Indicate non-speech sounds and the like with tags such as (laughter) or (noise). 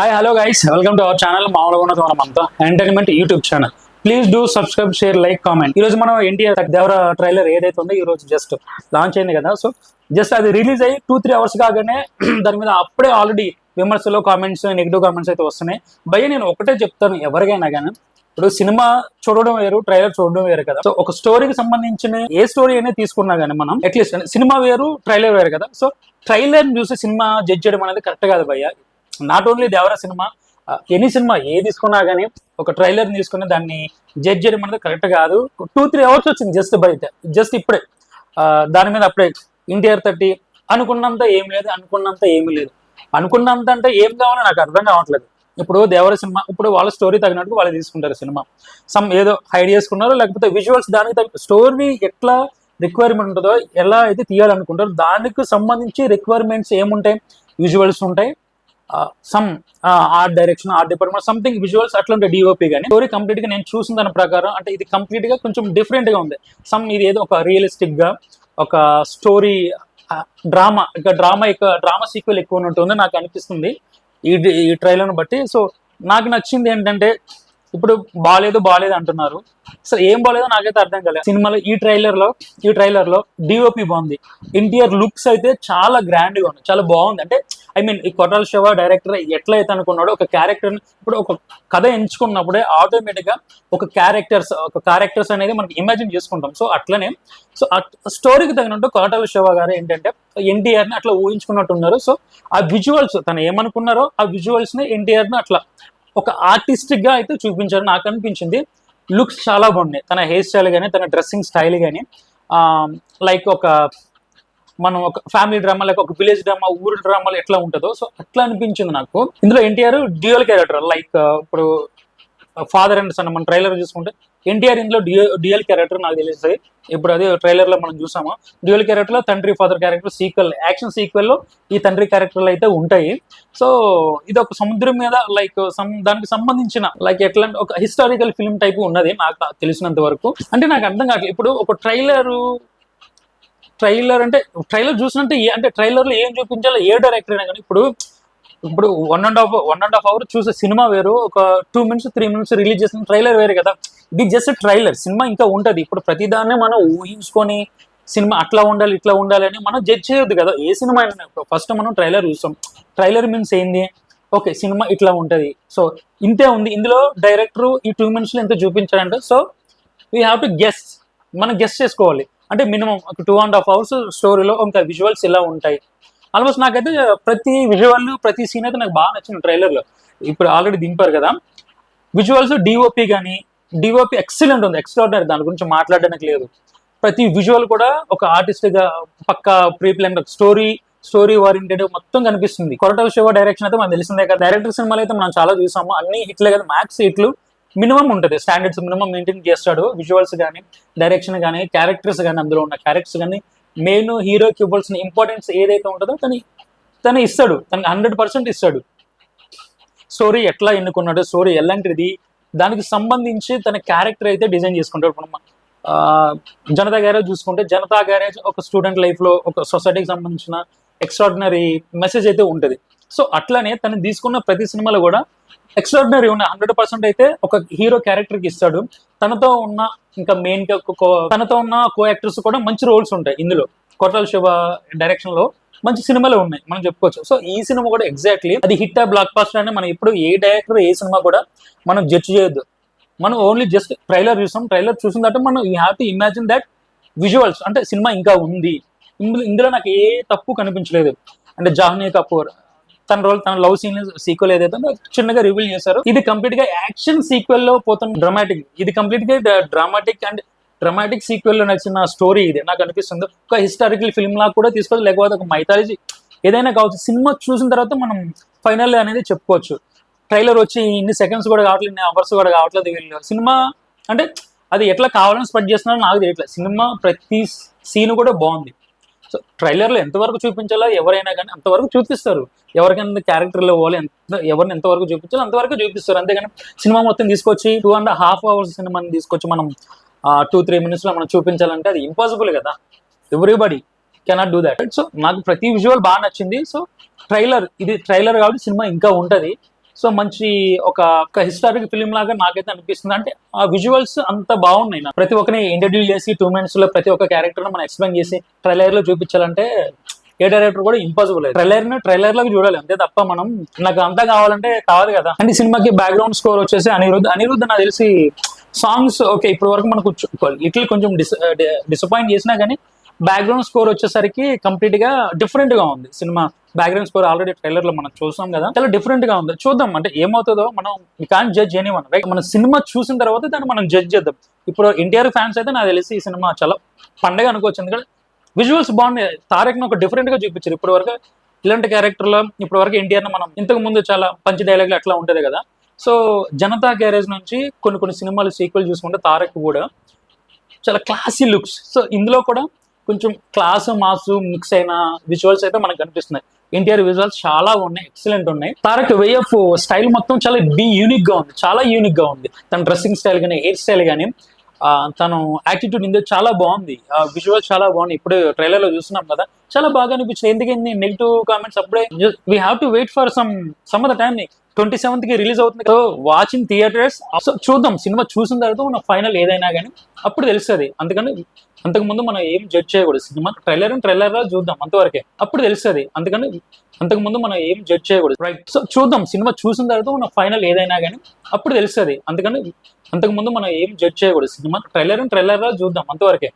Hi hello guys welcome to our channel మామూలుగా ఉన్నది మనం అంతా entertainment YouTube channel please do subscribe share like comment ఈ రోజు మనం ఎన్టీఆర్ దేవర ట్రైలర్ ఏదైతే ఉందో ఈ రోజు జస్ట్ లాంచ్ అయింది కదా. సో జస్ట్ అది రిలీజ్ అయ్యి టూ త్రీ అవర్స్ కాగానే (clears throat) దాని మీద అప్పుడే ఆల్రెడీ విమర్శలు కామెంట్స్ నెగిటివ్ కామెంట్స్ అయితే వస్తున్నాయి. భయ నేను ఒకటే చెప్తాను ఎవరికైనా కానీ ఇప్పుడు సినిమా చూడడం వేరు ట్రైలర్ చూడడం వేరు కదా. సో ఒక స్టోరీకి సంబంధించిన ఏ స్టోరీ అనేది తీసుకున్నా కానీ మనం అట్లీస్ట్ సినిమా వేరు ట్రైలర్ వేరు కదా. సో ట్రైలర్ చూసి సినిమా జడ్జ్ చేయడం అనేది కరెక్ట్ కాదు భయ్య. Not only Devara cinema any cinema ఏ తీసుకున్నా కానీ ఒక ట్రైలర్ తీసుకుని దాన్ని జడ్జ్ చేయడం అనేది కరెక్ట్ కాదు. టూ త్రీ అవర్స్ వచ్చింది జస్ట్ బయట జస్ట్ ఇప్పుడే. దాని మీద అప్పుడే ఎన్టీఆర్ థర్టీ అనుకున్నంత ఏం లేదు అనుకున్నంత ఏమీ లేదు. అనుకున్నంత అంటే ఏం కావాలో నాకు అర్థం కావట్లేదు. ఇప్పుడు దేవర సినిమా ఇప్పుడు వాళ్ళ స్టోరీ తగినట్టు వాళ్ళు తీసుకుంటారు సినిమా. సమ్ ఏదో హైడ్ చేసుకున్నారో లేకపోతే విజువల్స్ దానికి తగ్గ స్టోరీ ఎట్లా రిక్వైర్మెంట్ ఉంటుందో ఎలా అయితే తీయాలనుకుంటారో దానికి సంబంధించి రిక్వైర్మెంట్స్ ఏముంటాయి? విజువల్స్ ఉంటాయి. Some art direction art department something visuals అట్లా ఉంటాయి డిఓపి కానీ స్టోరీ కంప్లీట్గా నేను చూసిన దాని ప్రకారం అంటే ఇది కంప్లీట్గా కొంచెం డిఫరెంట్గా ఉంది. సమ్ ఇది ఏదో ఒక రియలిస్టిక్గా ఒక స్టోరీ డ్రామా ఇక డ్రామా ఇక డ్రామా సీక్వెల్ ఎక్కువ ఉన్నట్టుంది నాకు అనిపిస్తుంది. ఈ ఈ ట్రైలర్ను బట్టి. సో నాకు నచ్చింది ఏంటంటే ఇప్పుడు బాగాలేదు బాగాలేదు అంటున్నారు. అసలు ఏం బాగాలేదో నాకైతే అర్థం కాలేదు సినిమాలో ఈ ట్రైలర్లో ఈ ట్రైలర్లో డిఓపి బాగుంది. ఎన్టీఆర్ లుక్స్ అయితే చాలా గ్రాండ్గా ఉన్నాయి చాలా బాగుంది. అంటే ఐ మీన్ ఈ కొట్టాల శివ డైరెక్టర్ ఎట్లా అయితే అనుకున్నాడో ఒక క్యారెక్టర్ ఇప్పుడు ఒక కథ ఎంచుకున్నప్పుడే ఆటోమేటిక్గా ఒక క్యారెక్టర్స్ ఒక క్యారెక్టర్స్ అనేది మనకి ఇమాజిన్ చేసుకుంటాం. సో అట్లనే సో స్టోరీకి తగినట్టు కోటాల శివ గారు ఏంటంటే ఎన్టీఆర్ని అట్లా ఊహించుకున్నట్టు ఉన్నారు. సో ఆ విజువల్స్ తను ఏమనుకున్నారో ఆ విజువల్స్ని ఎన్టీఆర్ని అట్లా ఒక ఆర్టిస్టిక్గా అయితే చూపించారు నాకు అనిపించింది. లుక్స్ చాలా బాగున్నాయి. తన హెయిర్ స్టైల్ కానీ తన డ్రెస్సింగ్ స్టైల్ కానీ లైక్ ఒక మనం ఒక ఫ్యామిలీ డ్రామా లైక్ ఒక విలేజ్ డ్రామా ఊరు డ్రామాలు ఎట్లా ఉంటుందో. సో అట్లా అనిపించింది నాకు. ఇందులో ఎన్టీఆర్ డ్యూయల్ క్యారెక్టర్ లైక్ ఇప్పుడు ఫాదర్ అండ్ సన్ మన ట్రైలర్ చూసుకుంటే ఎన్టీఆర్ ఇందులో డ్యూయల్ క్యారెక్టర్ నాకు తెలిసింది ఇప్పుడు అదే ట్రైలర్లో మనం చూసాము? డ్యూయల్ క్యారెక్టర్లో తండ్రి ఫాదర్ క్యారెక్టర్ సీక్వెల్ యాక్షన్ సీక్వెల్లో ఈ తండ్రి క్యారెక్టర్లు అయితే ఉంటాయి. సో ఇది ఒక సముద్రం మీద లైక్ దానికి సంబంధించిన లైక్ ఎట్లా ఒక హిస్టారికల్ ఫిల్మ్ టైప్ ఉన్నది నాకు తెలిసినంత వరకు. అంటే నాకు అర్థం కావట్లేదు ఇప్పుడు ఒక ట్రైలర్ ట్రైలర్ అంటే ట్రైలర్ చూసినట్టు అంటే ట్రైలర్లో ఏం చూపించాలో ఏ డైరెక్టర్ అయినా కానీ ఇప్పుడు ఇప్పుడు one and half one and half hour చూసే సినిమా వేరు ఒక two minutes three minutes release చేసిన ట్రైలర్ వేరు కదా. ఇది జస్ట్ ట్రైలర్ సినిమా ఇంకా ఉంటది. ఇప్పుడు ప్రతిదాన్ని మనం ఊహించుకొని సినిమా అట్లా ఉండాలి ఇట్లా ఉండాలి అని మనం జడ్జ్ చేయొద్దు కదా. ఏ సినిమా అయినా ఫస్ట్ మనం ట్రైలర్ చూస్తాం. ట్రైలర్ మీన్స్ ఏంది? ఓకే సినిమా ఇట్లా ఉంటది. సో ఇంతే ఉంది. ఇందులో డైరెక్టర్ ఈ టూ మినిట్స్లో ఎంత చూపించాడంటే so we have to guess మనం గెస్ చేసుకోవాలి. అంటే మినిమం ఒక టూ అండ్ హాఫ్ అవర్స్ స్టోరీలో ఇంకా విజువల్స్ ఇలా ఉంటాయి. ఆల్మోస్ట్ నాకైతే ప్రతి విజువల్ ప్రతి సీన్ అయితే నాకు బాగా నచ్చింది ట్రైలర్లో ఇప్పుడు ఆల్రెడీ దింపారు కదా. విజువల్స్ డిఓపి కానీ డిఓపి ఎక్సలెంట్ ఉంది ఎక్స్ట్రాడినరీ దాని గురించి మాట్లాడడానికి లేదు. ప్రతి విజువల్ కూడా ఒక ఆర్టిస్ట్గా పక్క pre plan story story oriented మొత్తం కనిపిస్తుంది. కొరటల శివ డైరెక్షన్ అయితే మనం తెలిసిందే కదా. డైరెక్టర్ సినిమాలు అయితే మనం చాలా చూసాము. అన్ని హిట్లే కదా. మ్యాక్స్ హిట్లు మినిమం ఉంటుంది. స్టాండర్డ్స్ మినిమం మెయింటైన్ చేస్తాడు. విజువల్స్ కానీ డైరెక్షన్ కానీ క్యారెక్టర్స్ కానీ అందులో ఉన్న క్యారెక్టర్స్ కానీ మెయిన్ హీరోకి ఇవ్వాల్సిన ఇంపార్టెన్స్ ఏదైతే ఉంటుందో తను తను ఇస్తాడు. తనకి హండ్రెడ్ పర్సెంట్ ఇస్తాడు. స్టోరీ ఎట్లా ఎన్నుకున్నాడు స్టోరీ ఎలాంటిది దానికి సంబంధించి తన క్యారెక్టర్ అయితే డిజైన్ చేసుకుంటాడు. ఇప్పుడు మన, ఆ, జనతా గ్యారేజ్ చూసుకుంటే జనతా గ్యారేజ్ ఒక స్టూడెంట్ లైఫ్లో ఒక సొసైటీకి సంబంధించిన ఎక్స్ట్రాడినరీ మెసేజ్ అయితే ఉంటుంది. సో అట్లనే తను తీసుకున్న ప్రతి సినిమాలో కూడా ఎక్స్ట్రాడినరీ ఉన్న హండ్రెడ్ పర్సెంట్ అయితే ఒక హీరో క్యారెక్టర్కి ఇస్తాడు. తనతో ఉన్న ఇంకా మెయిన్ తనతో ఉన్న కో యాక్టర్స్ కూడా మంచి రోల్స్ ఉంటాయి ఇందులో. కొట్టాల శివ డైరెక్షన్లో మంచి సినిమాలు ఉన్నాయి మనం చెప్పుకోవచ్చు. సో ఈ సినిమా కూడా ఎగ్జాక్ట్లీ అది హిట్ ఆ బ్లాక్ పాస్టర్ అని మనం ఇప్పుడు ఏ డైరెక్టర్ ఏ సినిమా కూడా మనం జడ్జ్ చేయొద్దు. మనం ఓన్లీ జస్ట్ ట్రైలర్ చూసాం ట్రైలర్ చూసిన తర్వాత మనం you have to imagine that visuals అంటే సినిమా ఇంకా ఉంది. ఇందులో ఇందులో నాకు ఏ తప్పు కనిపించలేదు. అంటే జాహ్నీ కపూర్ తన రోల్ తన లవ్ సీన్ సీక్వెల్ ఏదైతే చిన్నగా రివీల్ చేశారు. ఇది కంప్లీట్గా యాక్షన్ సీక్వెల్లో పోతుంది డ్రామాటిక్ ఇది కంప్లీట్గా డ్రామాటిక్ అండ్ డ్రామాటిక్ సీక్వెల్లో నచ్చిన స్టోరీ ఇది. నాకు అనిపిస్తుంది. ఒక హిస్టారికల్ ఫిల్మ్ లా కూడా తీసుకోవచ్చు. లేకపోతే ఒక మైథాలజీ ఏదైనా కావచ్చు. సినిమా చూసిన తర్వాత మనం ఫైనల్ అనేది చెప్పుకోవచ్చు. ట్రైలర్ వచ్చి ఇన్ని సెకండ్స్ కూడా కావట్లేదు ఇన్ని అవర్స్ కూడా కావట్లేదు వీళ్ళు. సినిమా అంటే అది ఎట్లా కావాలని స్ప్రెడ్ చేస్తున్నారో నాకు తెలియట్లేదు. సినిమా ప్రతి సీన్ కూడా బాగుంది. సో ట్రైలర్లో ఎంతవరకు చూపించాలో ఎవరైనా కానీ అంతవరకు చూపిస్తారు. ఎవరికైనా క్యారెక్టర్లో పోవాలి ఎంత ఎవరిని ఎంతవరకు చూపించాలో అంతవరకు చూపిస్తారు. అంతేగాని సినిమా మొత్తం తీసుకొచ్చి టూ అండ్ హాఫ్ అవర్స్ సినిమాని తీసుకొచ్చి మనం టూ త్రీ మినిట్స్లో మనం చూపించాలంటే అది ఇంపాసిబుల్ కదా. Everybody cannot do that so నాకు ప్రతి విజువల్ బాగా నచ్చింది. సో ట్రైలర్ ఇది ట్రైలర్ కాబట్టి సినిమా ఇంకా ఉంటుంది. సో మంచి ఒక ఒక హిస్టారిక్ ఫిలిం లాగా నాకైతే అనిపిస్తుంది. అంటే ఆ విజువల్స్ అంత బాగున్నాయి ప్రతి ఒక్కరిని ఇంట్రడ్యూస్ చేసి టూ మినిట్స్లో ప్రతి ఒక్క క్యారెక్టర్ మనం ఎక్స్ప్లెయిన్ చేసి ట్రైలర్లో చూపించాలంటే ఏ డైరెక్టర్ కూడా ఇంపాసిబుల్ ట్రైలర్ని ట్రైలర్లో చూడాలి. అంతే తప్ప మనం నాకు అంతా కావాలంటే కావాలి కదా. అంటే సినిమాకి బ్యాక్గ్రౌండ్ స్కోర్ వచ్చేసి అనిరుద్ధ్. అనిరుద్ధ్ నాకు తెలిసి సాంగ్స్ ఓకే ఇప్పటి వరకు మనకు లిటిల్ కొంచెం డిస్ డిసప్పాయింట్ చేసినా కానీ బ్యాక్గ్రౌండ్ స్కోర్ వచ్చేసరికి కంప్లీట్గా డిఫరెంట్గా ఉంది. సినిమా బ్యాక్గ్రౌండ్ స్కోర్ ఆల్రెడీ ట్రైలర్లో మనం చూసాం కదా. చాలా డిఫరెంట్గా ఉంది. చూద్దాం. అంటే ఏమవుతుందో మనం can judge any one right మన సినిమా చూసిన తర్వాత దాన్ని మనం జడ్జ్ చేద్దాం. ఇప్పుడు ఎన్టీఆర్ ఫ్యాన్స్ అయితే నాకు తెలిసి ఈ సినిమా చాలా పండగ అనుకోవచ్చు. ఎందుకంటే విజువల్స్ బాగున్నాయి. తారక్ని ఒక డిఫరెంట్గా చూపించారు. ఇప్పటి వరకు ఇలాంటి క్యారెక్టర్లో ఇప్పటి వరకు ఎన్టీఆర్ మనం ఇంతకు ముందు చాలా పంచి డైలాగ్లు అట్లా ఉంటది కదా. సో జనతా గ్యారేజ్ నుంచి కొన్ని కొన్ని సినిమాలు సీక్వెల్ చూసుకుంటే తారక్ కూడా చాలా క్లాసీ లుక్స్ సో ఇందులో కూడా కొంచెం క్లాస్ మాస్ మిక్స్ అయిన విజువల్స్ అయితే మనకు కనిపిస్తున్నాయి. ఎన్టీఆర్ విజువల్స్ చాలా ఉన్నాయి ఎక్సలెంట్ ఉన్నాయి. తారక్ వే ఆఫ్ స్టైల్ మొత్తం చాలా బి యూనిక్గా ఉంది చాలా యూనిక్గా ఉంది. తన డ్రెస్సింగ్ స్టైల్ కానీ హెయిర్ స్టైల్ కానీ తను యాటిట్యూడ్ ఇందులో చాలా బాగుంది. విజువల్ చాలా బాగుంది ఇప్పుడు ట్రైలర్లో చూస్తున్నాం కదా చాలా బాగా అనిపించింది. ఎందుకంటే నెగిటివ్ కామెంట్స్ అప్పుడే. We have to wait for some some the time twenty సెవెంత్కి release అవుతుంది సో వాచింగ్ థియేటర్స్ సో చూద్దాం. సినిమా చూసిన తర్వాత మన ఫైనల్ ఏదైనా కానీ అప్పుడు తెలుస్తుంది. అందుకని అంతకు ముందు మనం ఏం జడ్జ్ చేయకూడదు. సినిమా ట్రైలర్ ట్రైలర్లో చూద్దాం అంతవరకే. అప్పుడు తెలుస్తుంది. అందుకని అంతకు ముందు మనం ఏం జడ్జ్ చేయకూడదు. రైట్ సో చూద్దాం. సినిమా చూసిన తర్వాత మన ఫైనల్ ఏదైనా కానీ అప్పుడు తెలుస్తుంది. అందుకని అంతకు ముందు మనం ఏం జడ్జ్ చేయకూడదు. సినిమా ట్రైలర్ ట్రైలర్లో చూద్దాం అంతవరకే.